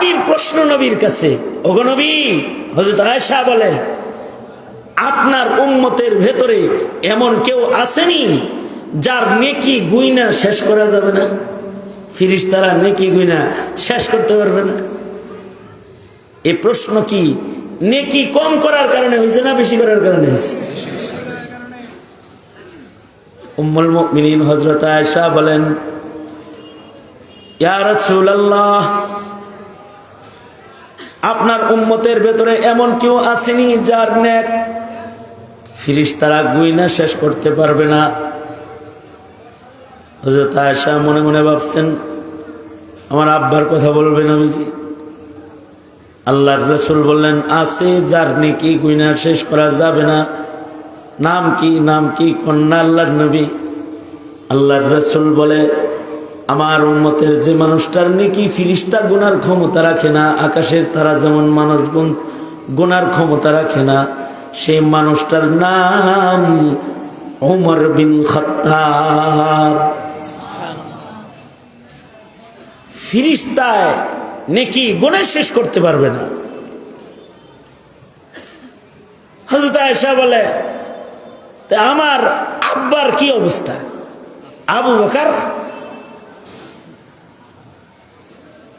সাহাবীর প্রশ্ন নবীর কাছে, ওগো নবী হজরত আয়েশা বলে, আপনার উম্মতের ভেতরে এমন কেউ আসেনি যার নেকি গুইনা শেষ করা যাবে না? ফিরিস তারা নেকি গুইনা শেষ করতে পারবে না? এই প্রশ্ন কি, নেকি কম করার কারণে হয়েছে না বেশি করার কারণে হয়েছে? উম্মুল মুমিনিন হযরত আয়েশা বলেন, ইয়া রাসূলুল্লাহ আপনার উম্মতের ভেতরে এমন কেউ আসেনি যার নেক ফিরিস্তারা গুইনা শেষ করতে পারবে না। হযরত আয়েশা মনে মনে ভাবছেন, আমার আব্বার কথা বলবেন নবীজি। আল্লাহর রসুল বললেন, আছে যার নেকি গুইনা শেষ করা যাবে না। নাম কি নাম কি কন্যা আল্লাহর নবী? আল্লাহর রসুল বলে আমার উন্মতের যে মানুষটার নেকি ফিরিস্তা গুনার ক্ষমতা রাখে না, আকাশের তারা যেমন মানুষ গুনার ক্ষমতা রাখে না সেই মানুষটার নাম ওমর বিন খত্তার ফিরিস্তায় নেকি গুণে শেষ করতে পারবে না। বলে আমার আব্বার কি অবস্থা? আবু বকার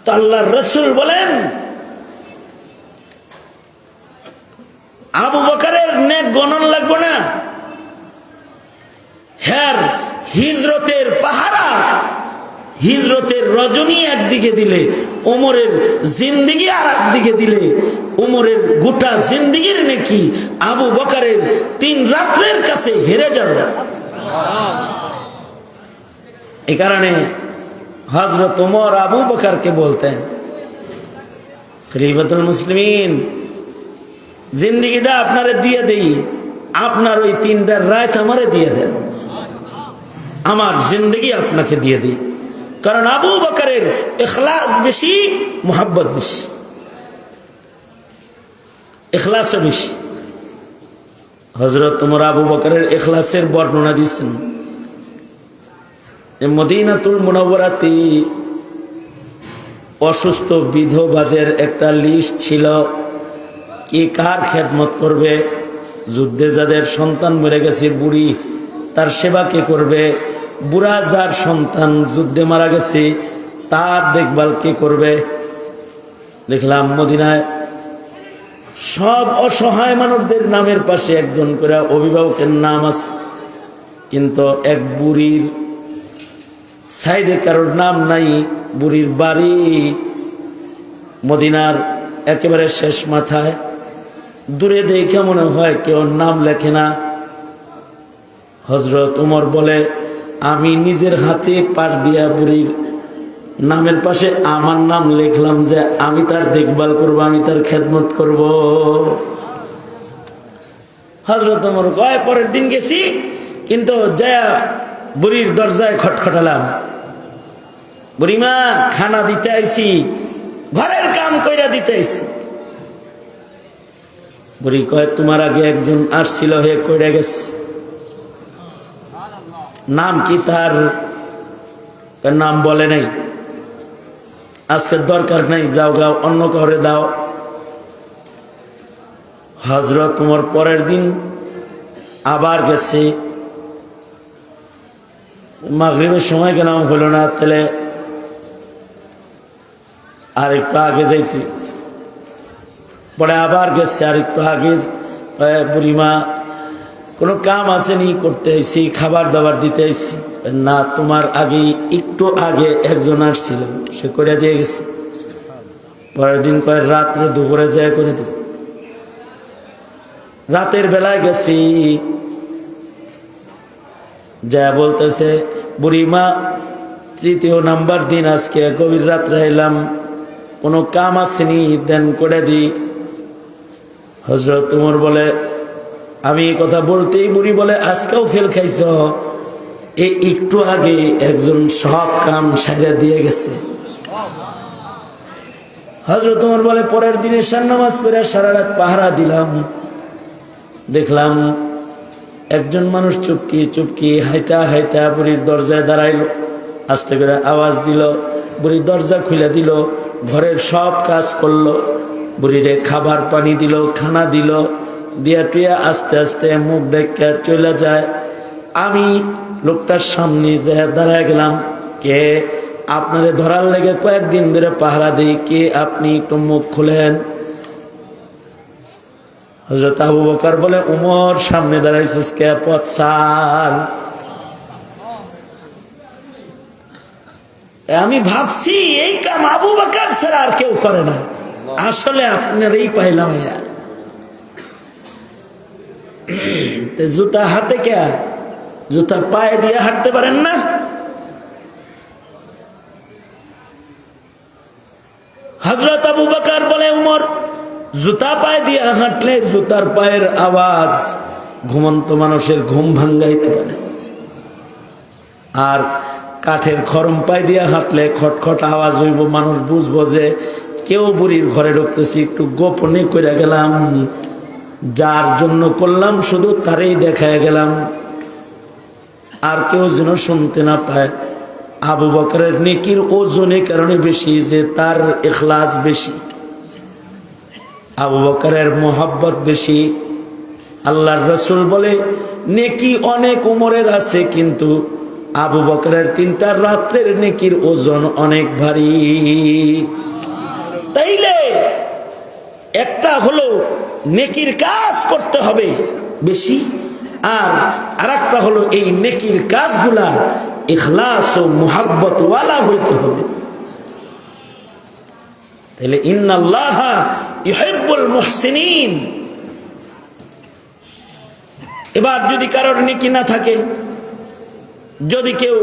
তো আল্লাহর রসুল বলেন, আবু বকারের নেক গণন লাগবে না। হ্যার হিজরতের পাহারা, হিজরতের রজনী একদিকে দিলে, ওমরের জিন্দিগি আর একদিকে দিলে, ওমরের গোটা জিন্দিগির নাকি আবু বকারের তিন রাত্রের কাছে হেরে যাবে। এ কারণে হজরত ওমর আবু বকারকে বলতেন খলিফাতুল মুসলিমিন জিন্দিগিটা আপনারে দিয়ে দেই আপনার ওই তিনটার রাত আমারে দিয়ে দেন আমার জিন্দগি আপনাকে দিয়ে দিই কারণ আবু বকরের এখলাস বেশি মোহাব্বত বেশি এখলাসও বেশি হজরত তোমার আবু বকরের এখলাসের বর্ণনা দিচ্ছেন মদিনাতুল মুনবরাতি অসুস্থ বিধবাদের একটা লিস্ট ছিল। কি কার খেদমত করবে? যুদ্ধে যাদের সন্তান মরে গেছে, বুড়ি তার সেবা কে করবে? বুড়া যার সন্তান যুদ্ধে মারা গেছে, তার দেখভাল কে করবে? দেখলাম মদিনায় সব অসহায় মানুষদের নামের পাশে একজন করে অভিভাবকের নাম আছে। কিন্তু এক বুড়ির সাইডে কারোর নাম নাই, বুড়ির বাড়ি, মদিনার একেবারে শেষ মাথায়। দূরে দেখে মনে হয় কেউ নাম লেখে না। হজরত উমর বলে, আমি নিজের হাতে পাশ দিয়া বুড়ির নামের পাশে আমার নাম লিখলাম যে, আমি তার দেখভাল করব, আমি তার খেদমত করব। হজরত উমর কয়, পরের দিন গেছি, কিন্তু জয়া বুড়ির দরজায় খটখটালাম। বুড়িমা, খানা দিতে আইছি, ঘরের কাম কইরা দিতে আইছি। বুড়ি কয়, তোমার আগে একজন আসছিল, হে কইরা গেছে। নাম কি তার? নাম বলে নাই। আজকে দরকার নাই, যাও গাও অন্য কাউরে দাও। হজরত তোমার পরের দিন আবার গেছে মাগরীবের সময় গেলাম, হলো না, তাহলে আর একটু আগে যাইতে। পরে আবার গেছে আর একটু আগে বুড়িমা, কোনো কাম আসেনি, করতে আইসি খাবার দাবার দিতে আইসি না, তোমার আগে একটু আগে একজন আসছিল, সে করে দিয়ে গেছে। পরের দিন কয়, রাত্রে দুপুরে যায় করে দিল। রাতের বেলায় গেছি যা বলতেছে বুড়িমা, তৃতীয় নাম্বার দিন আজকে, গভীর রাত্রে এলাম। কোনো কাম আসেনি, দেন করে দি। হজরত তোমার বলে, আমি কথা বলতেই বুড়ি বলে, আজকেও ফেল খাইছ? এই একটু আগে একজন সব কাম সাইরা দিয়ে গেছে। হজরত তোমার বলে, পরের দিনে সার নামাজ পড়ে সারা রাত পাহারা দিলাম। দেখলাম একজন মানুষ চুপকি চুপকি, হাইটা হাইটা বুড়ির দরজায় দাঁড়াইলো। আস্তে করে আওয়াজ দিল, বুড়ি দরজা খুলে দিল, ঘরের সব কাজ করল। বুড়িরে খাবার পানি দিল, খানা দিল, দিয়া টুয়া আস্তে আস্তে মুখ ডেকে চলে যায়। আমি লোকটার সামনে যে দাঁড়ায় গেলাম, কে? আপনারে ধরার লেগে কয়েকদিন ধরে পাহারা দিই, কে আপনি? একটু মুখ খুলেন। হজরত আবু বকর বলে, উমর, সামনে দাঁড়াইছিস কে পথ সার আমি ভাবছি, এই কাম আবু বকর ছাড়া আর কেউ করে না। আসলে আপনার এই পাইলাম জুতা হাতে কে? জুতা পায়ে দিয়ে হাঁটতে পারেন না? হজরত আবু বকর বলে, উমর জুতা পায়ে দিয়ে হাঁটলে জুতার পায়ের আওয়াজ ঘুমন্ত মানুষের ঘুম ভাঙ্গাইতে পারে। আর কাঠের খরম পায়ে দিয়ে হাঁটলে খটখট আওয়াজ হইব, মানুষ বুঝব যে কেউ বুড়ির ঘরে ঢুকতেছি, একটু গোপনে করে গেলাম। যার জন্য করলাম, শুধু তারই দেখায় গেলাম। আর কেউ যেন শুনতে না পায়। আবু বকরের নেকির ওজনে কারণে বেশি, যে তার এখলাস বেশি। আবু বকরের মোহাব্বত বেশি। আল্লাহর রসুল বলে, নেকি অনেক উমরের আছে, কিন্তু আবু বকরের তিনটা রাত্রের নেকির ওজন অনেক ভারী। তাইলে একটা হলো নেকির কাজ করতে হবে বেশি, আর আরেকটা হলো এই নেকির কাজগুলা ইখলাস ও মোহাব্বত ওয়ালা হইতে হবে। তাহলে ইন্নাল্লাহ ইহিব্বুল মুহসিনিন। এবার যদি কারোর নেকি না থাকে, যদি কেউ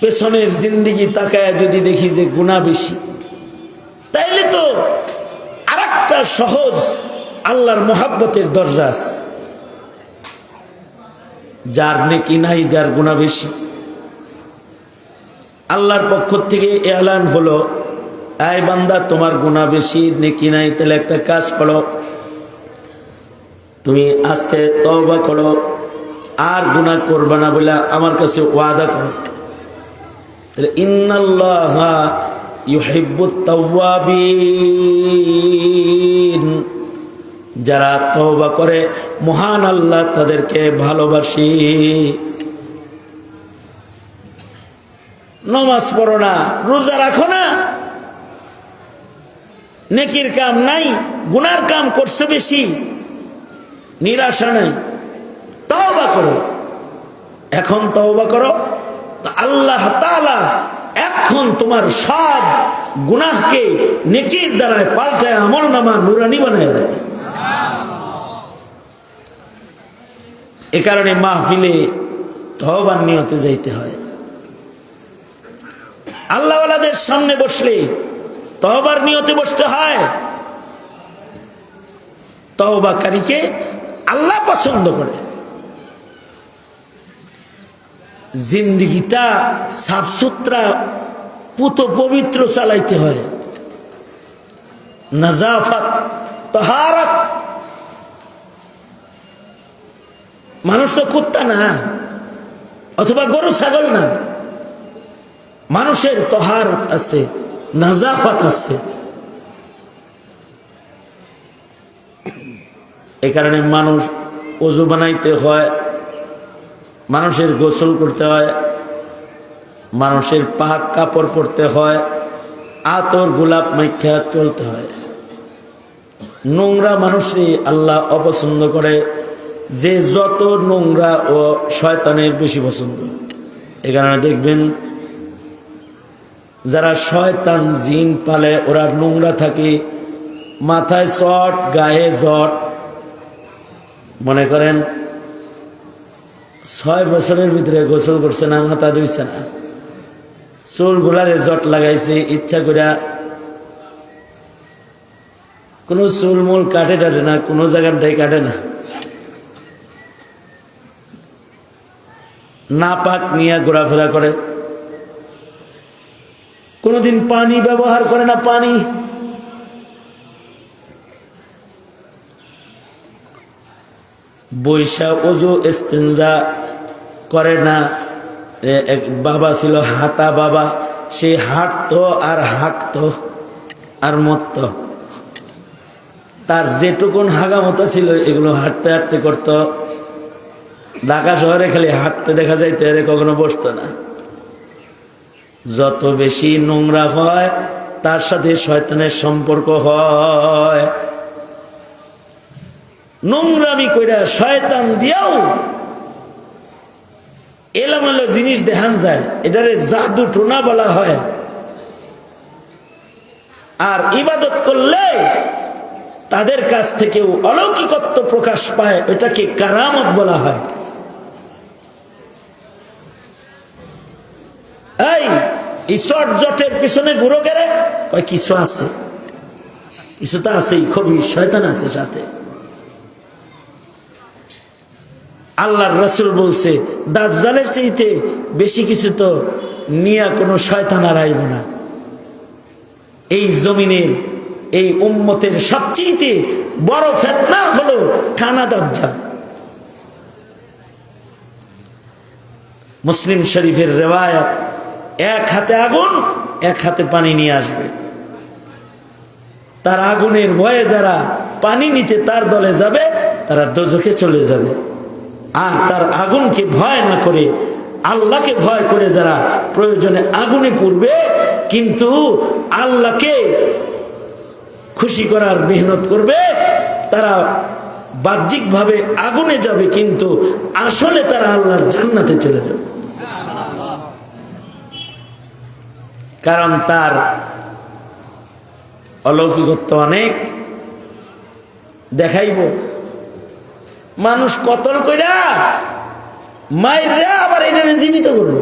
পেছনের জিন্দিগি তাকায় যদি দেখি যে গুণা বেশি, তাইলে তো আরেকটা সহজ আল্লাহর মোহাব্বতের দরজা আছে। যার নেকি নাই, যার গুণা বেশি। আল্লাহর পক্ষ থেকে এলান হলো, আয় বান্দা, তোমার গুণা বেশি, নেকি নাই, তাহলে একটা কাজ করো। তুমি আজকে তওবা করো, আর গুণা করবে না বলে আমার কাছে ওয়াদা করো। তাহলে যারা তওবা করে, মহান আল্লাহ তাদেরকে ভালোবাসি। নমাজ পড়ো না, রোজা রাখো না। নেকির কাম নাই, গুনার কাম করছে বেশি। নিরাশা নাই। তওবা করো। এখন তওবা করো। আল্লাহ তাআলা এখন তোমার সব গুনাহকে নেকির দ্বারায় পাল্টায় আমল নামা নুরানি বানায় দেবে। এ কারণে মাহফিলে তহবার নিয়তে যাইতে হয়। আল্লাহওয়ালাদের সামনে বসলে তহবার নিয়তে বসতে হয়। তহবাকারীকে আল্লাহ পছন্দ করে। জিন্দিগিটা সাফসুতরা, পুত পবিত্র চালাইতে হয়। নাজাফাত, তহারত। মানুষ তো কুত্তা না, অথবা গরু, ছাগল না। মানুষের তহারত আছে, নাজাফাত আছে। এ কারণে মানুষ অজু বানাইতে হয়, মানুষের গোসল করতে হয়, মানুষের পাক কাপড় পরতে হয়, আতর গোলাপ মাইখ্যা চলতে হয়। নোংরা মানুষই আল্লাহ অপছন্দ করে, যে যত নোংরা ও শয়তানের বেশি পছন্দ। এ কারণে দেখবেন যারা শয়তান জিন পালে, ওরা নোংরা থাকে। মাথায় চট গায়ে জট। মনে করেন, ছয় বছরের ভিতরে গোসল করছে না, মাথা ধুইছে না। চুল গুলারে জট লাগাইছে, ইচ্ছা করে কোনো চুল মূল কাটে টাটে না, কোনো জায়গাটাই কাটে না। না পাক নিয়ে ঘোরাফেরা করে। কোনোদিন পানি ব্যবহার করে না পানি। বৈশা ওজু ইস্তেঞ্জা করে না এক বাবা ছিল হাঁটা বাবা, সে হাঁটতো আর হাঁকতো আর মরতো। তার যেটুকুন হাগামতা ছিল, এগুলো হাঁটতে হাঁটতে করতো। ঢাকা শহরে খালি হাঁটতে দেখা যাইতো, এর কখনো বসতো না। যত বেশি নোংরা হয়, তার সাথে শয়তানের সম্পর্ক হয়। নোংরামি কইরা শয়তান দিয়াও এলামেলো জিনিস দেখান যায়। এটারে জাদু টোনা বলা হয়। আর ইবাদত করলে তাদের কাছ থেকেও অলৌকিকত্ব প্রকাশ পায়, এটাকে কারামত বলা হয়। এই ঈশ্বর জটের পিছনে কয়, কিছু আছে। কিছু তো আছেই, খুবই, শয়তান আছে সাথে। আল্লাহর রসুল বলছে, দাজ্জালের চাইতে বেশি কিছু তো নিয়া কোনো শয়তান আর আইব না। এই জমিনের, এই উম্মতের সবচেয়ে বড় ফেতনা হলো কানা দাজ্জাল। মুসলিম শরীফের রেওয়ায়ত এক হাতে আগুন, এক হাতে পানি নিয়ে আসবে। তার আগুনের ভয়ে যারা পানি নিতে তার দলে যাবে, তারা দোজখে চলে যাবে। আর তার আগুনকে ভয় না করে, আল্লাহকে ভয় করে যারা প্রয়োজনে আগুনে পড়বে, কিন্তু আল্লাহকে খুশি করার মেহনত করবে, তারা বাহ্যিকভাবে আগুনে যাবে, কিন্তু আসলে তারা আল্লাহর জান্নাতে চলে যাবে। কারণ তার অলৌকিকত্ব অনেক দেখাইব। মানুষ কতল কইরা মাইরা আবার এটা জীবিত করব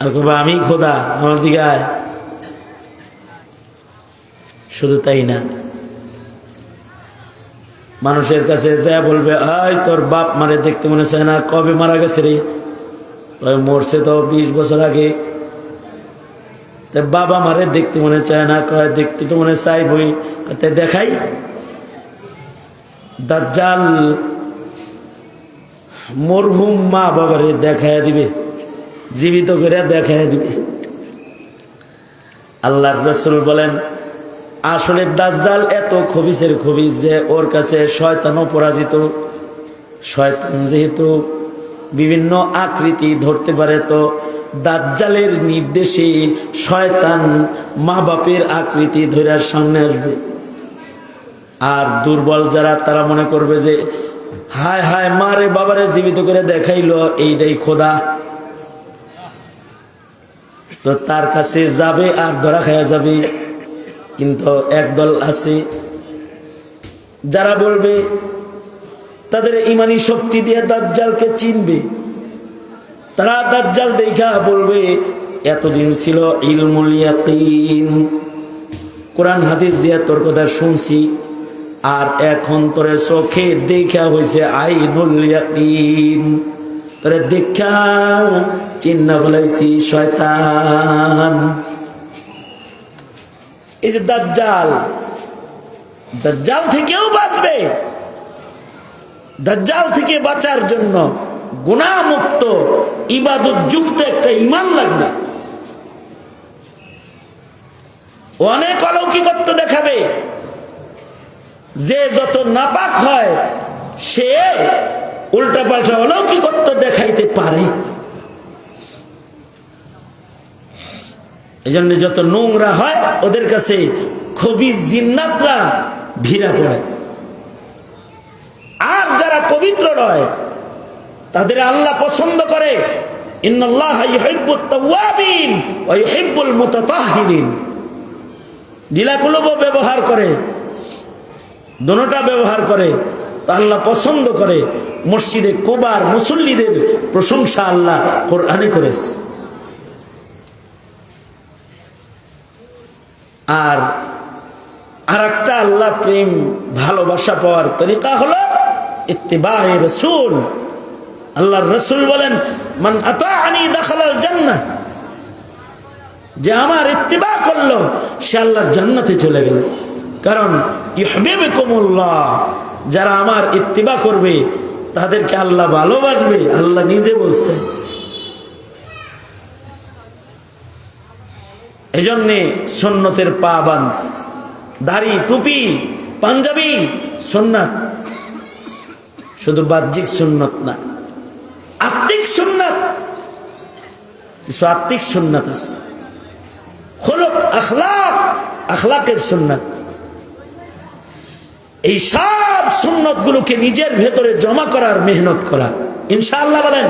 আর কবা আমি খোদা, আমার দিকে শুধু তাই না। মানুষের কাছে যা বলবে, আয়, তোর বাপ মারে দেখতে মনে চায় না, কবে মারা গেছে রে? মরছে তো বিশ বছর আগে। তা বাবা মারে দেখতে মনে চায় না, কয় দেখতে তো মনে চাই বই তাই দেখাই। দাজ্জাল মরহুম মা বাবারে দেখায় দিবে, জীবিত করে দেখায় দিবে। আল্লাহর রসুল বলেন, আসলে দাজ্জাল এত খবিসের খবিস যে ওর কাছে শয়তানও পরাজিত। শয়তান যেহেতু বিভিন্ন আকৃতি ধরতে পারে তো দাজ্জালের নির্দেশে শয়তান মা বাপের আকৃতি ধরার সামনে আসবে। আর দুর্বল যারা, তারা মনে করবে যে, হায় হায় মারে বাবারে জীবিত করে দেখাইল, এইটাই খোদা। তো তার কাছে যাবে আর ধরা খায়া যাবে। কিন্তু একদল আছে, যারা বলবে তাদের ইমানি শক্তি দিয়ে দাজ্জালকে চিনবে। তারা দাজ্জাল দেখা বলবে, এতদিন ছিল ইলমুল ইয়াকিন। কোরআন হাদিস দিয়ে তোর কথা শুনছি, আর এখন তোরে চোখে দেখা হয়েছে আইনুল ইয়াকিন। তোরে দেখা চিন্না ফেলাইছি শয়তান। এই যে দাজ্জাল দাজ্জাল থেকেও বাঁচবে। দাজ্জাল থেকে বাঁচার জন্য গুণামুক্ত ইবাদত যুক্ত একটা ইমান লাগবে। অনেক অলৌকিকত্ব দেখাবে। যে যত নাপাক হয়, সে উল্টা পাল্টা অলৌকিকত্ব দেখাইতে পারে। এই জন্য যত নোংরা হয়, ওদের কাছে খুবই জিন্নাতরা ভিড়া পড়ে। পবিত্র নয়। তাদের আল্লাহ পছন্দ করে। ব্যবহার করে। ব্যবহার করে। আল্লাহ পছন্দ করে। মসজিদে কোবার মুসল্লিদের প্রশংসা আল্লাহ কোরআনে করেছে। আর আর একটা আল্লাহ প্রেম, ভালোবাসা পাওয়ার তরিকা হলো ইত্তেবাহ রসুল। আল্লাহ রসুল বলেন, মান আতাআনি দাখালাল জান্নাহ। যে আমার ইত্তেবা করল, সে আল্লাহর জান্নাতে চলে গেল। কারণ ইহবিবকুমুল্লাহ যারা আমার ইত্তেবা করবে, তাদেরকে আল্লাহ ভালোবাসবে, আল্লাহ নিজে বলছে। এজন্যে সন্ন্যতের পা বান্ধ দাড়ি, টুপি, পাঞ্জাবি, সুন্নাত। শুধু বাহ্যিক সুন্নত না, আত্মিক সুন্নত। কিছু আত্মিক সুন্নত আছে। হলক আখলাক, আখলাকের সুন্নত। এই সব সুন্নত গুলোকে নিজের ভেতরে জমা করার মেহনত করা। ইনশাআল্লাহ বলেন।